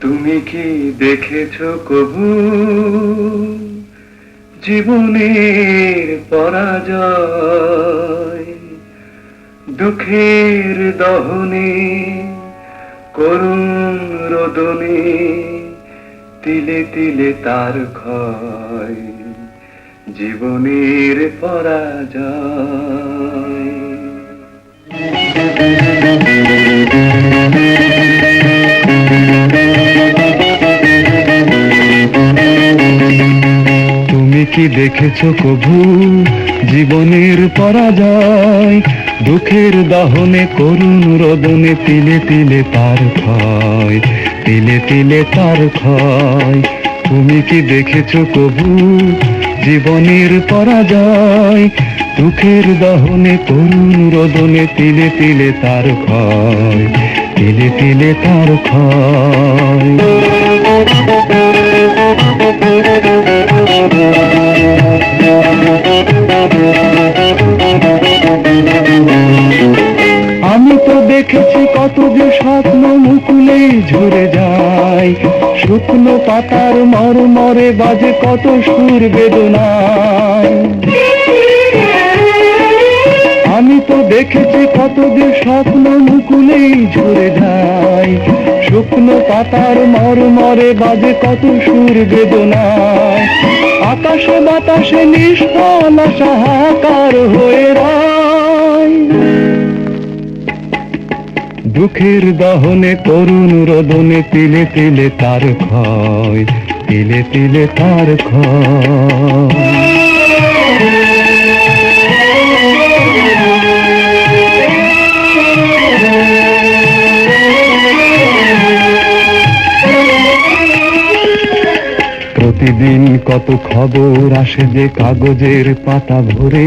তুমি কি দেখেছ কবু? জীবনের পরাজয়, দুঃখের দহনে, করুণ রোদনে, তিলে তিলে তার ক্ষয়, জীবনের পরাজয়। কি দেখেছ কভু? জীবনের পরাজয়, দুঃখের দহনে, করুণ রোদনে, তিলে তিলে তার ক্ষয়, তিলে তিলে তার ক্ষয়। তুমি কি দেখেছ কভু? জীবনের পরাজয়, দুঃখের দহনে, করুণ রোদনে, তিলে তিলে তার ক্ষয়, তিলে তিলে তার ক্ষয়। স্বপ্ন মুকুলে ঝরে যায়। শুকনো পাতার মর মরে বাজে কত সুর বেদনায়। আমি তো দেখেছি কত যে স্বপ্ন মুকুলেই ঝরে যায়। শুকনো পাতার মর মরে বাজে কত সুর বেদনায়। আকাশে বাতাসে নিষ্ফল সাহাকার হয়ে রয় দুঃখের দহনে করুণ রোদনে তিলে তিলে তার ক্ষয়, তিলে তিলে তার ক্ষয়। প্রতিদিন কত খবর আসে যে কাগজের পাতা ভরে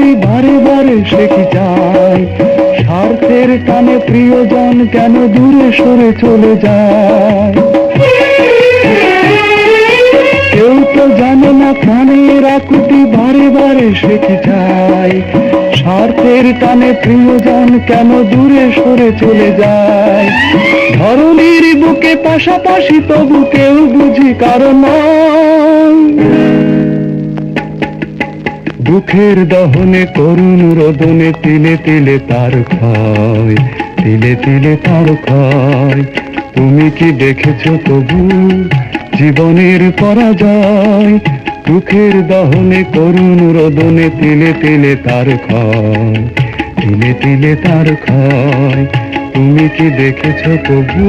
আকুতি বারে বারে সে যায় স্বার্থের টানে প্রিয়জন কেন দূরে সরে চলে যায়? কেউ তো জানে না প্রাণের আকুতি বারে বারে সে যায় স্বার্থের টানে প্রিয়জন কেন দূরে সরে চলে যায়? ধরনীর বুকে পাশাপাশি তবু কেউ বুঝি কারণ দুঃখের দহনে করুণ রোদনে তিলে তিলে তার ক্ষয়, তিলে তিলে তার ক্ষয়। তুমি কি দেখেছ তবু জীবনের পরাজয়? দুঃখের দহনে করুণ রোদনে তিলে তিলে তার ক্ষয়, তিলে তিলে তার ক্ষয়। তুমি কি দেখেছ তবু